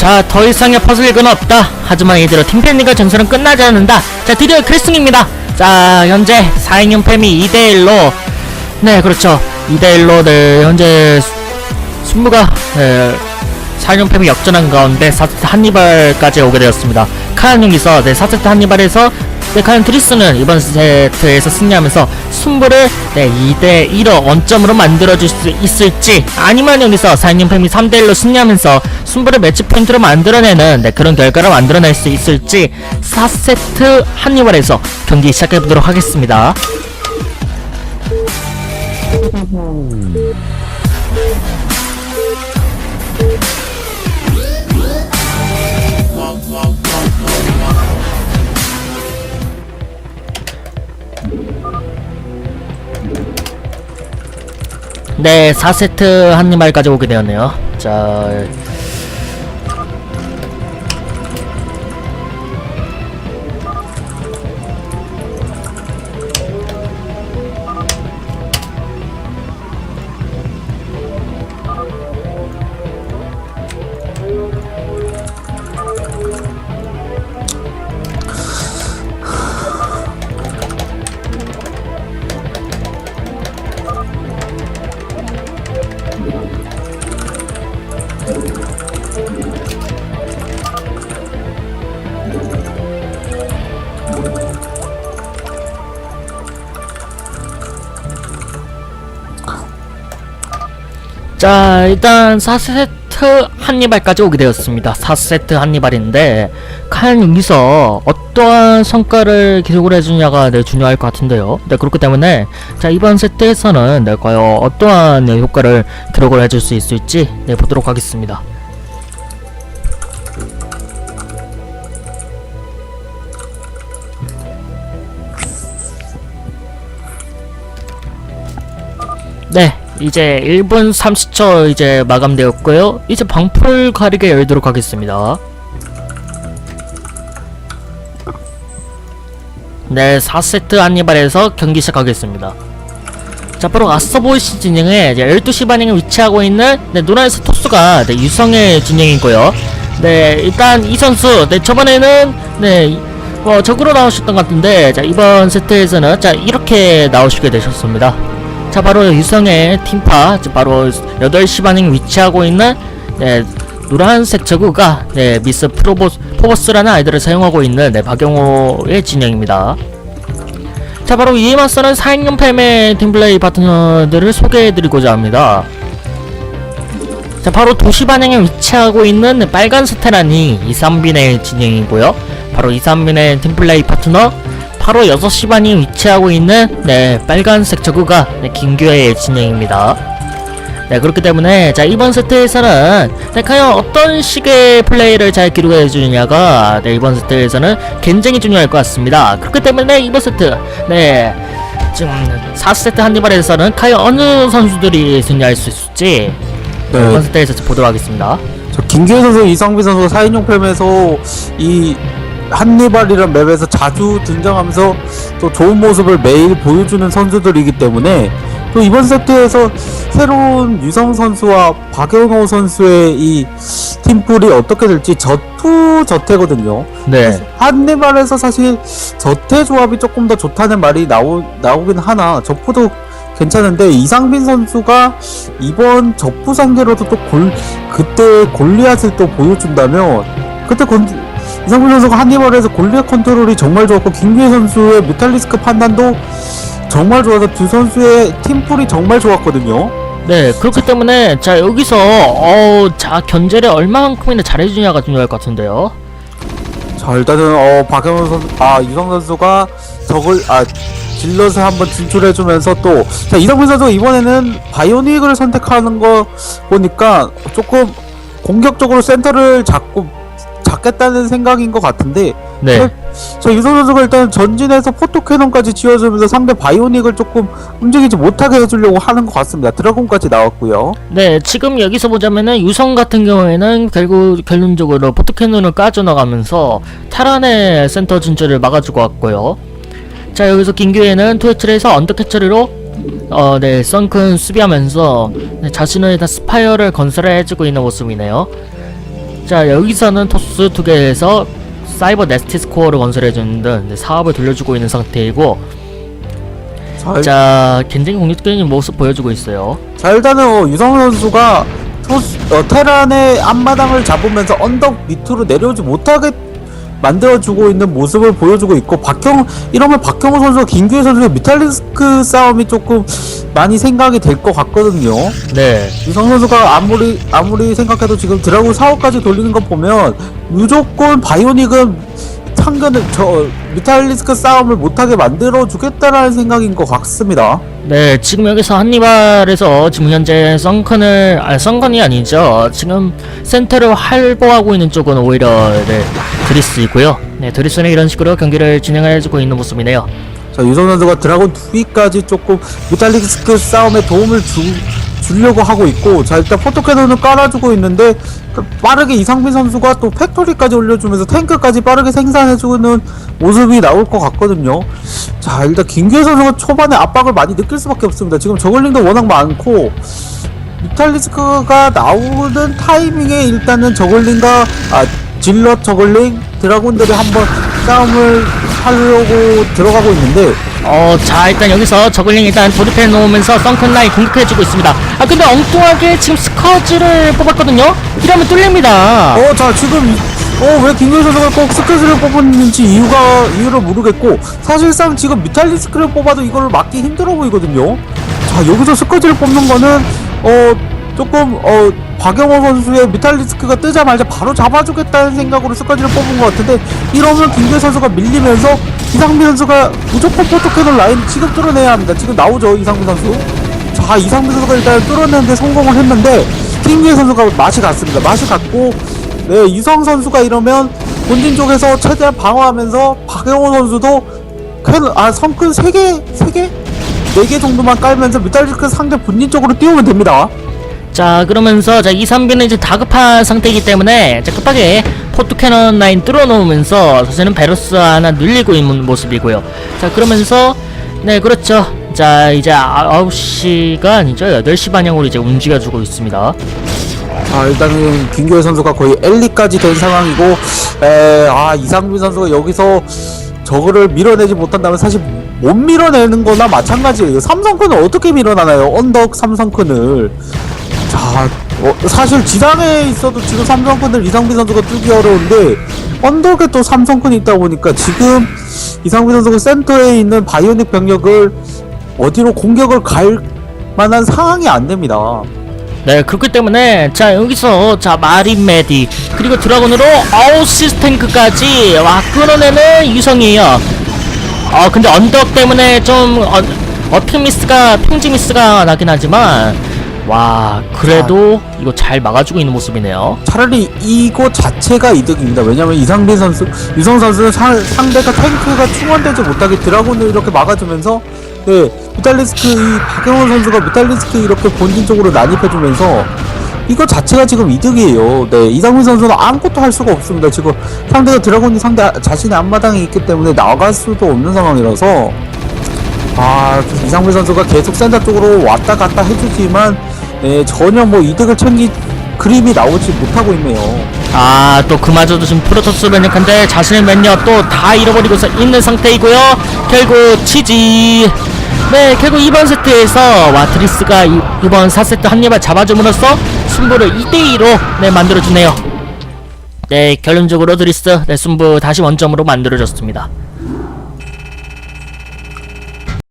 자, 더 이상의 퍼즐은 없다. 하지만 이대로 팀팬리가 전설은 끝나지 않는다. 자, 드디어 크리스입니다. 자, 현재 4인용 팸이 2대1로, 네, 그렇죠. 2대1로, 네, 현재 승부가, 네, 4인용 팸이 역전한 가운데 4세트 한니발까지 오게 되었습니다. 카얀용기서, 네, 4세트 한니발에서, 네, 과연 트리스는 이번 세트에서 승리하면서 승부를 네, 2대 1로 원점으로 만들어줄 수 있을지 아니면 여기서 4인용 팸이 3대 1로 승리하면서 승부를 매치 포인트로 만들어내는 네, 그런 결과를 만들어낼 수 있을지 4세트 한니발에서 경기 시작해보도록 하겠습니다. 네, 4세트 한니발까지 오게 되었네요. 자, 자, 일단 4세트 한니발까지 오게 되었습니다. 4세트 한니발인데, 과연 여기서 어떠한 성과를 기록을 해주냐가 네, 중요할 것 같은데요. 네, 그렇기 때문에, 자, 이번 세트에서는 네, 과연 어떠한 네, 효과를 기록을 해줄 수 있을지, 네, 보도록 하겠습니다. 네, 이제 1분 30초 이제 마감되었고요. 이제 방풀 가리개 열도록 하겠습니다. 네, 4세트 한니발에서 경기 시작하겠습니다. 자, 바로 앞서 보이신 진영에 이제 12시 반영에 위치하고 있는 네, 노란색 토스가 네, 유성의 진영이고요. 네, 일단 이 선수, 네, 저번에는 네, 어, 적으로 나오셨던 것 같은데, 자, 이번 세트에서는 자, 이렇게 나오시게 되셨습니다. 자 바로 유성의 팀파 자, 바로 8시 반에 위치하고 있는 네, 노란색 저구가 네, 미스 프로보스 포버스라는 아이들을 사용하고 있는 네, 박영호의 진영입니다. 자 바로 이에 맞서는 4인용 팸의 팀플레이 파트너들을 소개해드리고자 합니다. 자 바로 도시 반영에 위치하고 있는 네, 빨간 스테란이 이삼빈의 진영이고요. 바로 이삼빈의 팀플레이 파트너 바로 6시 반이 위치하고 있는 네 빨간색 저구가 네, 김규혜의 진영입니다. 네 그렇기 때문에 자 이번 세트에서는 네, 과연 어떤 식의 플레이를 잘 기록해 주느냐가 네 이번 세트에서는 굉장히 중요할 것 같습니다. 그렇기 때문에 이번 세트 네 지금 4세트 한니발에서는 과연 어느 선수들이 승리할 수 있을지 네. 이번 세트에서 보도록 하겠습니다. 저 김규현 선수, 이상빈 선수가 4인용 팸에서 이 한니발이란 맵에서 자주 등장하면서 또 좋은 모습을 매일 보여주는 선수들이기 때문에 또 이번 세트에서 새로운 유성 선수와 박영호 선수의 이 팀플이 어떻게 될지 저투 저태거든요. 네. 한니발에서 사실 저태 조합이 조금 더 좋다는 말이 나오, 나오긴 하나 저포도 괜찮은데 이상빈 선수가 이번 접부 상대로도 또 골, 그때 골리앗을 또 보여준다면 그때 건, 이상빈 선수가 한니발에서 골리앗 컨트롤이 정말 좋았고 김규혜 선수의 뮤탈리스크 판단도 정말 좋아서 두 선수의 팀플이 정말 좋았거든요. 네, 그렇기 때문에 자 여기서 어, 자 견제를 얼마만큼이나 잘해주냐가 중요할 것 같은데요. 자 일단은 어 박영호 선수 아 유성 선수가 적을 아 질럿을 한번 진출해주면서 또자 이성빈 선수가 이번에는 바이오닉을 선택하는 거 보니까 조금 공격적으로 센터를 잡고 잡겠다는 생각인 것 같은데 네, 자 유성 선수가 일단 전진해서 포토캐논까지 지어주면서 상대 바이오닉을 조금 움직이지 못하게 해주려고 하는 것 같습니다 드라곤까지 나왔고요 네 지금 여기서 보자면은 유성 같은 경우에는 결국 결론적으로 포트캐논을 까져 나가면서 타란의 센터 진출을 막아주고 왔고요. 자 여기서 김규혜는 투에치를 해서 언더캐처리로 어, 네, 썬큰 수비하면서 네, 자신의 다 스파이어를 건설해 주고 있는 모습이네요. 자 여기서는 토스 두 개에서 사이버 네스티 스 코어를 건설해주는 등 네, 사업을 돌려주고 있는 상태이고 자, 자 굉장히 공격적인 모습 보여주고 있어요. 자 일단은 어, 유성 선수가 토스, 어, 테란의 앞마당을 잡으면서 언덕 밑으로 내려오지 못하게 만들어주고 있는 모습을 보여주고 있고 박형 이러면 박형호 선수와 김규현 선수의 미탈리스크 싸움이 조금 많이 생각이 될 것 같거든요. 네 유성 선수가 아무리 아무리 생각해도 지금 드라군 사업까지 돌리는 거 보면 무조건 바이오닉은 상근을 저 미탈리스크 싸움을 못하게 만들어 주겠다라는 생각인 것 같습니다. 네, 지금 여기서 한니발에서 지금 현재 썬컨을, 아, 썬컨이 아니죠. 지금 센터를 활보하고 있는 쪽은 오히려, 네, 드리스이고요. 네, 드리스는 이런 식으로 경기를 진행해주고 있는 모습이네요. 자 유성 선수가 드라곤 2위까지 조금 미탈리스크 싸움에 도움을 주, 주려고 하고 있고 자 일단 포토캐논을 깔아주고 있는데 그 빠르게 이상빈 선수가 또 팩토리까지 올려주면서 탱크까지 빠르게 생산해주는 모습이 나올 것 같거든요. 자 일단 김규현 선수가 초반에 압박을 많이 느낄 수밖에 없습니다. 지금 저글링도 워낙 많고 미탈리스크가 나오는 타이밍에 일단은 저글링과 아 질럿 저글링 드라곤들이 한번 싸움을 하려고 들어가고 있는데 어, 자, 일단 여기서 저글링 일단 조립해 놓으면서 썬컨 라인 공격해주고 있습니다. 아, 근데 엉뚱하게 지금 스커즈를 뽑았거든요? 이러면 뚫립니다. 어, 자, 지금, 어, 왜 김규현 선수가 꼭 스크즈를 뽑았는지 이유가, 이유를 모르겠고, 사실상 지금 미탈리스크를 뽑아도 이걸 막기 힘들어 보이거든요. 자, 여기서 스크즈를 뽑는 거는, 어, 조금, 어, 박영호 선수의 미탈리스크가 뜨자마자 바로 잡아주겠다는 생각으로 스크즈를 뽑은 것 같은데, 이러면 김규현 선수가 밀리면서 이상민 선수가 무조건 포토캐논 라인 지금 뚫어내야 합니다. 지금 나오죠, 이상민 선수. 자, 이상민 선수가 일단 뚫어내는데 성공을 했는데, 김규현 선수가 맛이 갔습니다. 맛이 갔고, 네, 유성 선수가 이러면 본진 쪽에서 최대한 방어하면서 박영호 선수도 큰, 아, 성큰 3개, 3개? 4개 정도만 깔면서 미탈리스크 상대 본진 쪽으로 띄우면 됩니다. 자 그러면서 자 2, 3비는 이제 다급한 상태이기 때문에 자 급하게 포트 캐논 라인 뚫어놓으면서 사실은 베로스 하나 늘리고 있는 모습이고요 자 그러면서 네 그렇죠 자 이제 9시가 아니죠 8시 방향으로 이제 움직여주고 있습니다 자, 일단은 김규현 선수가 거의 엘리까지 된 상황이고, 에, 아, 이상민 선수가 여기서 저거를 밀어내지 못한다면 사실 못 밀어내는 거나 마찬가지예요. 삼성큰을 어떻게 밀어나나요? 언덕 삼성큰을. 자, 어, 사실 지상에 있어도 지금 삼성큰을 이상민 선수가 뚫기 어려운데, 언덕에 또 삼성큰이 있다 보니까 지금 이상민 선수가 센터에 있는 바이오닉 병력을 어디로 공격을 갈 만한 상황이 안 됩니다. 네 그렇기 때문에 자 여기서 자 마린 메디 그리고 드라곤으로 아우시스 탱크까지 와 끌어내는 유성이에요 어 근데 언덕 때문에 좀 어, 어필 미스가 평지 미스가 나긴 하지만 와 그래도 이거 잘 막아주고 있는 모습이네요 차라리 이거 자체가 이득입니다. 왜냐면 이상빈 선수, 유성 선수는 사- 상대가 탱크가 충원되지 못하게 드라곤을 이렇게 막아주면서 네, 미탈리스크 이 박영호 선수가 미탈리스크 이렇게 본진 쪽으로 난입해주면서 이거 자체가 지금 이득이에요. 네, 이상민 선수는 아무것도 할 수가 없습니다. 지금 상대가 드라곤이 상대 자신의 앞마당에 있기 때문에 나갈 수도 없는 상황이라서 아 이상민 선수가 계속 센터 쪽으로 왔다 갔다 해주지만 네, 전혀 뭐 이득을 챙기 그림이 나오지 못하고 있네요. 아 또 그마저도 지금 프로토스 맨역한데 자신의 맨역 또 다 잃어버리고서 있는 상태이고요. 결국 치지. 네 결국 이번 세트에서 와트리스가 이, 이번 4세트 한입을 잡아줌으로써 승부를 2대2로 네 만들어주네요. 네 결론적으로 드리스 네 승부 다시 원점으로 만들어졌습니다